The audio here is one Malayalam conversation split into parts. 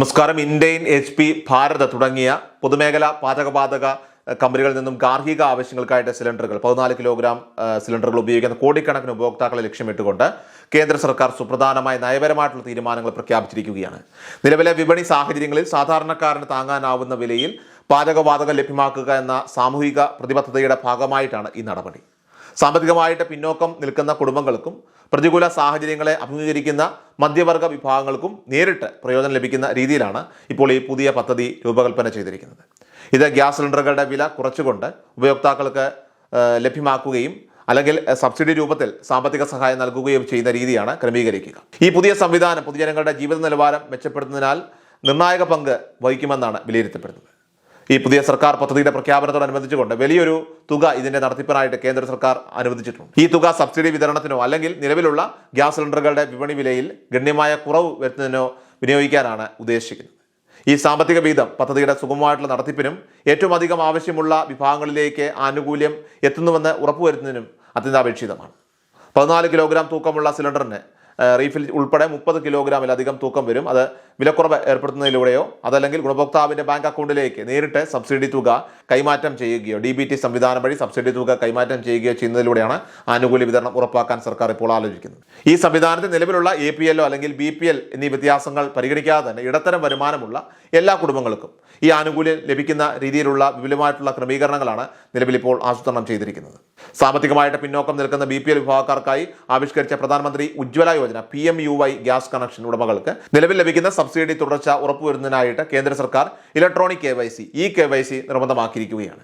നമസ്കാരം. ഇന്ത്യൻ എച്ച് പി ഭാരത് തുടങ്ങിയ പൊതുമേഖല പാചകപാതക കമ്പനികളിൽ നിന്നും ഗാർഹിക ആവശ്യങ്ങൾക്കായിട്ട് സിലിണ്ടറുകൾ പതിനാല് കിലോഗ്രാം സിലിണ്ടറുകൾ ഉപയോഗിക്കുന്ന കോടിക്കണക്കിന് ഉപഭോക്താക്കളെ ലക്ഷ്യമിട്ടുകൊണ്ട് കേന്ദ്ര സർക്കാർ സുപ്രധാനമായ നയപരമായിട്ടുള്ള തീരുമാനങ്ങൾ പ്രഖ്യാപിച്ചിരിക്കുകയാണ്. നിലവിലെ വിപണി സാഹചര്യങ്ങളിൽ സാധാരണക്കാരന് താങ്ങാനാവുന്ന വിലയിൽ പാചകവാതകം ലഭ്യമാക്കുക എന്ന സാമൂഹിക പ്രതിബദ്ധതയുടെ ഭാഗമായിട്ടാണ് ഈ നടപടി. സാമ്പത്തികമായിട്ട് പിന്നോക്കം നിൽക്കുന്ന കുടുംബങ്ങൾക്കും പ്രതികൂല സാഹചര്യങ്ങളെ അഭിമുഖീകരിക്കുന്ന മധ്യവർഗ വിഭാഗങ്ങൾക്കും നേരിട്ട് പ്രയോജനം ലഭിക്കുന്ന രീതിയിലാണ് ഇപ്പോൾ ഈ പുതിയ പദ്ധതി രൂപകൽപ്പന ചെയ്തിരിക്കുന്നത്. ഇത് ഗ്യാസ് സിലിണ്ടറുകളുടെ വില കുറച്ചുകൊണ്ട് ഉപയോക്താക്കൾക്ക് ലഭ്യമാക്കുകയും അല്ലെങ്കിൽ സബ്സിഡി രൂപത്തിൽ സാമ്പത്തിക സഹായം നൽകുകയും ചെയ്യുന്ന രീതിയാണ് ക്രമീകരിക്കുക. ഈ പുതിയ സംവിധാനം പൊതുജനങ്ങളുടെ ജീവിത നിലവാരം മെച്ചപ്പെടുത്തുന്നതിനാൽ നിർണായക പങ്ക് വഹിക്കുമെന്നാണ് വിലയിരുത്തപ്പെടുന്നത്. ഈ പുതിയ സർക്കാർ പദ്ധതിയുടെ പ്രഖ്യാപനത്തോടനുബന്ധിച്ചുകൊണ്ട് വലിയൊരു തുക ഇതിന്റെ നടത്തിപ്പിനായിട്ട് കേന്ദ്ര സർക്കാർ അനുവദിച്ചിട്ടുണ്ട്. ഈ തുക സബ്സിഡി വിതരണത്തിനോ അല്ലെങ്കിൽ നിലവിലുള്ള ഗ്യാസ് സിലിണ്ടറുകളുടെ വിപണി വിലയിൽ ഗണ്യമായ കുറവ് വരുത്തുന്നതിനോ വിനിയോഗിക്കാനാണ് ഉദ്ദേശിക്കുന്നത്. ഈ സാമ്പത്തിക വീതം പദ്ധതിയുടെ സുഗമമായിട്ടുള്ള നടത്തിപ്പിനും ഏറ്റവും അധികം ആവശ്യമുള്ള വിഭാഗങ്ങളിലേക്ക് ആനുകൂല്യം എത്തുന്നുവെന്ന് ഉറപ്പുവരുത്തുന്നതിനും അത്യന്താപേക്ഷിതമാണ്. പതിനാല് കിലോഗ്രാം തൂക്കമുള്ള സിലിണ്ടറിന് റീഫിൽ ഉൾപ്പെടെ മുപ്പത് കിലോഗ്രാമിലധികം തൂക്കം വരും. അത് വിലക്കുറവ് ഏർപ്പെടുത്തുന്നതിലൂടെയോ അതല്ലെങ്കിൽ ഗുണഭോക്താവിന്റെ ബാങ്ക് അക്കൗണ്ടിലേക്ക് നേരിട്ട് സബ്സിഡി തുക കൈമാറ്റം ചെയ്യുകയോ ഡി ബി ടി സംവിധാനം വഴി സബ്സിഡി തുക കൈമാറ്റം ചെയ്യുകയോ ചെയ്യുന്നതിലൂടെയാണ് ആനുകൂല്യ വിതരണം ഉറപ്പാക്കാൻ സർക്കാർ ഇപ്പോൾ ആലോചിക്കുന്നത്. ഈ സംവിധാനത്തിൽ നിലവിലുള്ള എ പി എല്ലോ അല്ലെങ്കിൽ ബി പി എൽ എന്നീ വ്യത്യാസങ്ങൾ പരിഗണിക്കാതെ തന്നെ ഇടത്തരം വരുമാനമുള്ള എല്ലാ കുടുംബങ്ങൾക്കും ഈ ആനുകൂല്യം ലഭിക്കുന്ന രീതിയിലുള്ള വിപുലമായിട്ടുള്ള ക്രമീകരണങ്ങളാണ് നിലവിൽ ഇപ്പോൾ ആസൂത്രണം ചെയ്തിരിക്കുന്നത്. സാമ്പത്തികമായിട്ട് പിന്നോക്കം നിൽക്കുന്ന ബി പി എൽ വിഭാഗക്കാർക്കായി ആവിഷ്കരിച്ച Pradhanmantri Ujjwala Yojana P M U Y gas connection ഉടമകൾക്ക് നിലവിൽ ലഭിക്കുന്ന സബ്സിഡി തുടർച്ച ഉറപ്പുവരുന്നതിനായിട്ട് കേന്ദ്ര സർക്കാർ electronic K Y C E K Y C നിർബന്ധമാക്കിയിരിക്കുകയാണ്.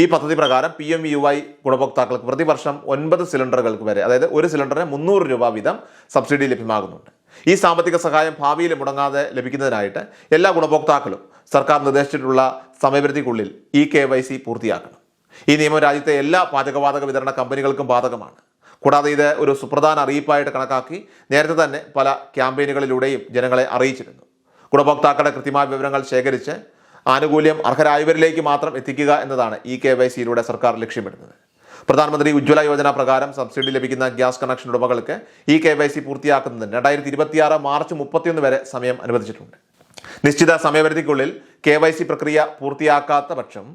ഈ പദ്ധതി പ്രകാരം പി എം യു ഐ ഗുണഭോക്താക്കൾക്ക് പ്രതിവർഷം ഒൻപത് സിലിണ്ടറുകൾക്ക് വരെ അതായത് ഒരു സിലിണ്ടറിന് മുന്നൂറ് രൂപ വീതം സബ്സിഡി ലഭ്യമാകുന്നുണ്ട്. ഈ സാമ്പത്തിക സഹായം ഭാവിയിൽ മുടങ്ങാതെ ലഭിക്കുന്നതിനായിട്ട് എല്ലാ ഗുണഭോക്താക്കളും സർക്കാർ നിർദ്ദേശിച്ചിട്ടുള്ള സമയപരിധിക്കുള്ളിൽ ഇ കെ വൈ സി പൂർത്തിയാക്കണം. ഈ നിയമം രാജ്യത്തെ എല്ലാ പാചകവാതക വിതരണ കമ്പനികൾക്കും ബാധകമാണ്. കൂടാതെ ഇത് ഒരു സുപ്രധാന അറിയിപ്പായിട്ട് കണക്കാക്കി നേരത്തെ തന്നെ പല ക്യാമ്പയിനുകളിലൂടെയും ജനങ്ങളെ അറിയിച്ചിരുന്നു. ഗുണഭോക്താക്കളുടെ കൃത്യമായ വിവരങ്ങൾ ശേഖരിച്ച് ആനുകൂല്യം അർഹരായവരിലേക്ക് മാത്രം എത്തിക്കുക എന്നതാണ് ഇ കെ വൈ സിയിലൂടെ സർക്കാർ ലക്ഷ്യമിടുന്നത്. പ്രധാനമന്ത്രി ഉജ്ജ്വല യോജന പ്രകാരം സബ്സിഡി ലഭിക്കുന്ന ഗ്യാസ് കണക്ഷൻ ഉടമകൾക്ക് ഇ കെ വൈ സി പൂർത്തിയാക്കുന്നതിന് രണ്ടായിരത്തി ഇരുപത്തിയാറ് മാർച്ച് മുപ്പത്തിയൊന്ന് വരെ സമയം അനുവദിച്ചിട്ടുണ്ട്. നിശ്ചിത സമയപരിധിക്കുള്ളിൽ കെ വൈ സി പ്രക്രിയ പൂർത്തിയാക്കാത്ത പക്ഷം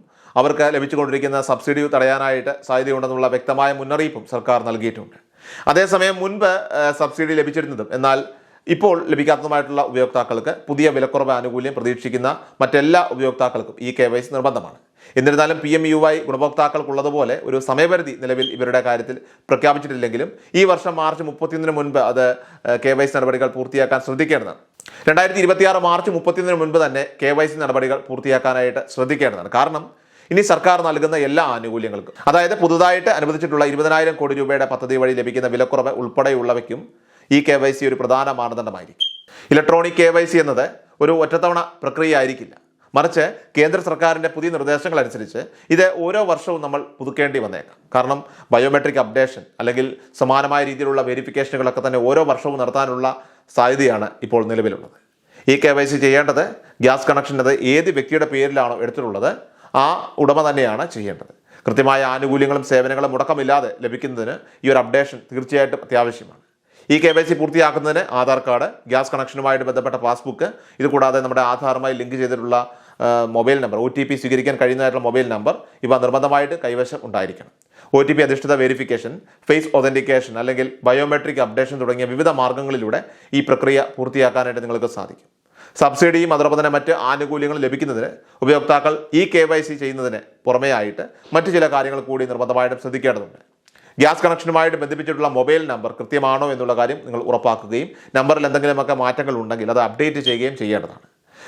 അവർക്ക് ലഭിച്ചുകൊണ്ടിരിക്കുന്ന സബ്സിഡി തടയാനായിട്ട് സാധ്യതയുണ്ടെന്നുള്ള വ്യക്തമായ മുന്നറിയിപ്പും സർക്കാർ നൽകിയിട്ടുണ്ട്. അതേസമയം മുൻപ് സബ്സിഡി ലഭിച്ചിരുന്നതും എന്നാൽ ഇപ്പോൾ ലഭിക്കാത്തതുമായിട്ടുള്ള ഉപയോക്താക്കൾക്ക് പുതിയ വിലക്കുറവ് ആനുകൂല്യം പ്രതീക്ഷിക്കുന്ന മറ്റെല്ലാ ഉപയോക്താക്കൾക്കും ഈ കെ വൈ സി നിർബന്ധമാണ്. എന്നിരുന്നാലും പി എം യു ഐ ഗുണഭോക്താക്കൾക്കുള്ളതുപോലെ ഒരു സമയപരിധി നിലവിൽ ഇവരുടെ കാര്യത്തിൽ പ്രഖ്യാപിച്ചിട്ടില്ലെങ്കിലും ഈ വർഷം മാർച്ച് മുപ്പത്തിയൊന്നിന് മുൻപ് അത് കെ വൈ സി നടപടികൾ പൂർത്തിയാക്കാൻ ശ്രദ്ധിക്കേണ്ടതാണ്. രണ്ടായിരത്തി ഇരുപത്തിയാറ് മാർച്ച് മുപ്പത്തിയൊന്നിന് മുൻപ് തന്നെ കെ വൈ സി നടപടികൾ പൂർത്തിയാക്കാനായിട്ട് ശ്രദ്ധിക്കേണ്ടതാണ്. കാരണം ഇനി സർക്കാർ നൽകുന്ന എല്ലാ ആനുകൂല്യങ്ങൾക്കും അതായത് പുതുതായിട്ട് അനുവദിച്ചിട്ടുള്ള ഇരുപതിനായിരം കോടി രൂപയുടെ പദ്ധതി വഴി ലഭിക്കുന്ന വിലക്കുറവ് ഉൾപ്പെടെയുള്ളവയ്ക്കും ഈ കെ വൈ സി ഒരു പ്രധാന മാനദണ്ഡമായിരിക്കും. ഇലക്ട്രോണിക് കെ വൈ സി എന്നത് ഒരു ഒറ്റത്തവണ പ്രക്രിയ ആയിരിക്കില്ല മറിച്ച് കേന്ദ്ര സർക്കാരിന്റെ പുതിയ നിർദ്ദേശങ്ങൾ അനുസരിച്ച് ഇത് ഓരോ വർഷവും നമ്മൾ പുതുക്കേണ്ടി വന്നേക്കാം. കാരണം ബയോമെട്രിക് അപ്ഡേഷൻ അല്ലെങ്കിൽ സമാനമായ രീതിയിലുള്ള വെരിഫിക്കേഷനുകളൊക്കെ തന്നെ ഓരോ വർഷവും നടത്താനുള്ള സാധ്യതയാണ് ഇപ്പോൾ നിലവിലുള്ളത്. ഈ കെ വൈ സി ചെയ്യേണ്ടത് ഗ്യാസ് കണക്ഷൻ അത് ഏത് വ്യക്തിയുടെ പേരിലാണോ എടുത്തിട്ടുള്ളത് ആ ഉടമ തന്നെയാണ് ചെയ്യേണ്ടത്. കൃത്യമായ ആനുകൂല്യങ്ങളും സേവനങ്ങളും മുടക്കമില്ലാതെ ലഭിക്കുന്നതിന് ഈ ഒരു അപ്ഡേഷൻ തീർച്ചയായിട്ടും അത്യാവശ്യമാണ്. ഈ കെ വൈ സി പൂർത്തിയാക്കുന്നതിന് ആധാർ കാർഡ് ഗ്യാസ് കണക്ഷനുമായിട്ട് ബന്ധപ്പെട്ട പാസ്ബുക്ക് ഇത് കൂടാതെ നമ്മുടെ ആധാറുമായി ലിങ്ക് ചെയ്തിട്ടുള്ള mobile number O T P സ്വീകരിക്കാൻ കഴിയുന്നതായിട്ടുള്ള മൊബൈൽ നമ്പർ ഇവ നിർബന്ധമായിട്ട് കൈവശം ഉണ്ടായിരിക്കണം. ഒ ടി പി അധിഷ്ഠിത വെരിഫിക്കേഷൻ ഫേസ് ഒതന്റിക്കേഷൻ അല്ലെങ്കിൽ ബയോമെട്രിക് അപ്ഡേഷൻ തുടങ്ങിയ വിവിധ മാർഗങ്ങളിലൂടെ ഈ പ്രക്രിയ പൂർത്തിയാക്കാനായിട്ട് നിങ്ങൾക്ക് സാധിക്കും. സബ്സിഡിയും അതോടൊപ്പം തന്നെ മറ്റ് ആനുകൂല്യങ്ങളും ലഭിക്കുന്നതിന് ഉപയോക്താക്കൾ ഈ കെ വൈ സി ചെയ്യുന്നതിന് പുറമെയായിട്ട് മറ്റു ചില കാര്യങ്ങൾ കൂടി നിർബന്ധമായിട്ടും ശ്രദ്ധിക്കേണ്ടതുണ്ട്. ഗ്യാസ് കണക്ഷനുമായിട്ട് ബന്ധിപ്പിച്ചിട്ടുള്ള മൊബൈൽ നമ്പർ കൃത്യമാണോ എന്നുള്ള കാര്യം നിങ്ങൾ ഉറപ്പാക്കുകയും നമ്പറിൽ എന്തെങ്കിലുമൊക്കെ മാറ്റങ്ങൾ ഉണ്ടെങ്കിൽ അത് അപ്ഡേറ്റ് ചെയ്യുകയും ചെയ്യേണ്ടതാണ്.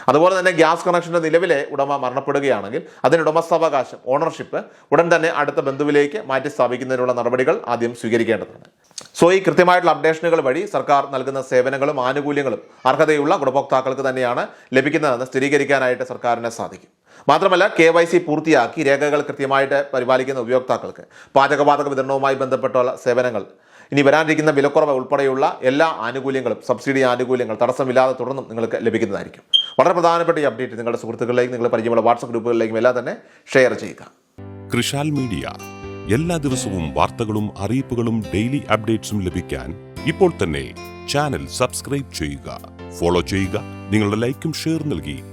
അതുപോലെ തന്നെ ഗ്യാസ് കണക്ഷന്റെ നിലവിലെ ഉടമ മരണപ്പെടുകയാണെങ്കിൽ അതിന് ഉടമസ്ഥാവകാശം ഓണർഷിപ്പ് ഉടൻ തന്നെ അടുത്ത ബന്ധുവിലേക്ക് മാറ്റി സ്ഥാപിക്കുന്നതിനുള്ള നടപടികൾ ആദ്യം സ്വീകരിക്കേണ്ടതാണ്. സോ ഈ കൃത്യമായിട്ടുള്ള അപ്ഡേഷനുകൾ വഴി സർക്കാർ നൽകുന്ന സേവനങ്ങളും ആനുകൂല്യങ്ങളും അർഹതയുള്ള ഗുണഭോക്താക്കൾക്ക് തന്നെയാണ് ലഭിക്കുന്നതെന്ന് സ്ഥിരീകരിക്കാനായിട്ട് സർക്കാരിന് സാധിക്കും. മാത്രമല്ല കെ വൈ സി പൂർത്തിയാക്കി രേഖകൾ കൃത്യമായിട്ട് പരിപാലിക്കുന്ന ഉപയോക്താക്കൾക്ക് പാചകവാതക വിതരണവുമായി ബന്ധപ്പെട്ടുള്ള സേവനങ്ങൾ. ഇനി വരാനിരിക്കുന്ന വിലക്കുറവ് ഉൾപ്പെടെയുള്ള എല്ലാ ആനുകൂല്യങ്ങളും സബ്സിഡി ആനുകൂല്യങ്ങൾ തടസ്സമില്ലാതെ തുടർന്നും നിങ്ങൾക്ക് ലഭിക്കുന്നതായിരിക്കും. വളരെ പ്രധാനപ്പെട്ട ഈ അപ്ഡേറ്റ് നിങ്ങളുടെ സുഹൃത്തുക്കളിലേക്കും നിങ്ങൾ പരിചയമുള്ള വാട്സപ്പ് ഗ്രൂപ്പുകളിലേക്കും എല്ലാം തന്നെ ഷെയർ ചെയ്യുക. കൃഷാൽ മീഡിയ. എല്ലാ ദിവസവും വാർത്തകളും അറിയിപ്പുകളും ഡെയിലി അപ്ഡേറ്റ്സും ലഭിക്കാൻ ഇപ്പോൾ തന്നെ ചാനൽ സബ്സ്ക്രൈബ് ചെയ്യുക. ഫോളോ ചെയ്യുക. നിങ്ങളുടെ ലൈക്കും ഷെയർ നൽകി